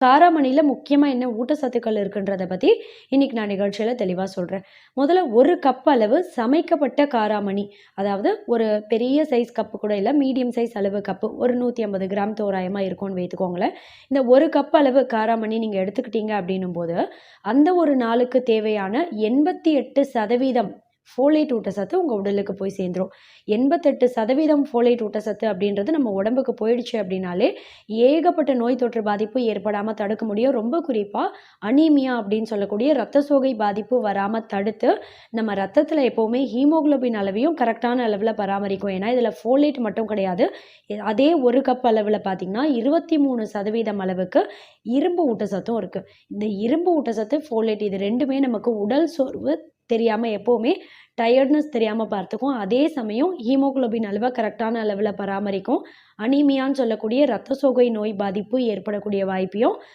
காராமணியில் முக்கியமாக என்ன ஊட்டச்சத்துக்கள் இருக்குன்றத பற்றி இன்றைக்கி நான் நிகழ்ச்சியில் தெளிவாக சொல்கிறேன் முதல்ல ஒரு கப் அளவு சமைக்கப்பட்ட காராமணி அதாவது ஒரு பெரிய சைஸ் கப்பு கூட இல்லை மீடியம் சைஸ் அளவு கப்பு ஒரு நூற்றி ஐம்பது கிராம் தோராயமாக இருக்கும்னு வைத்துக்கோங்களேன். இந்த ஒரு கப் அளவு காராமணி நீங்கள் எடுத்துக்கிட்டீங்க அப்படின்னும் போது அந்த ஒரு நாளுக்கு தேவையான எண்பத்தி எட்டு சதவீதம் ஃபோலேட் ஊட்டச்சத்து உங்கள் உடலுக்கு போய் சேர்ந்துரும். எண்பத்தெட்டு சதவீதம் ஃபோலேட் ஊட்டச்சத்து அப்படின்றது நம்ம உடம்புக்கு போயிடுச்சு அப்படின்னாலே ஏகப்பட்ட நோய் தொற்று பாதிப்பு ஏற்படாமல் தடுக்க முடியும். ரொம்ப குறிப்பாக அனீமியா அப்படின்னு சொல்லக்கூடிய ரத்த சோகை பாதிப்பு வராமல் தடுத்து நம்ம ரத்தத்தில் எப்போவுமே ஹீமோகுளோபின் அளவையும் கரெக்டான அளவில் பராமரிக்கும். ஏன்னா இதில் ஃபோலேட் மட்டும் கிடையாது. அதே ஒரு கப் அளவில் பார்த்திங்கன்னா இருபத்தி மூணு சதவீதம் அளவுக்கு இரும்பு ஊட்டச்சத்தும் இருக்குது இந்த இரும்பு ஊட்டச்சத்து ஃபோலேட் இது ரெண்டுமே நமக்கு உடல் சோர்வு தெரியாமல் எப்போவுமே டயர்ட்னஸ் தெரியாமல் பார்த்துக்கும். அதே சமயம் ஹீமோகுளோபின் அளவை கரெக்டான அளவில் பராமரிக்கும். அனீமியான்னு சொல்லக்கூடிய ரத்த சோகை நோய் பாதிப்பு ஏற்படக்கூடிய வாய்ப்பையும்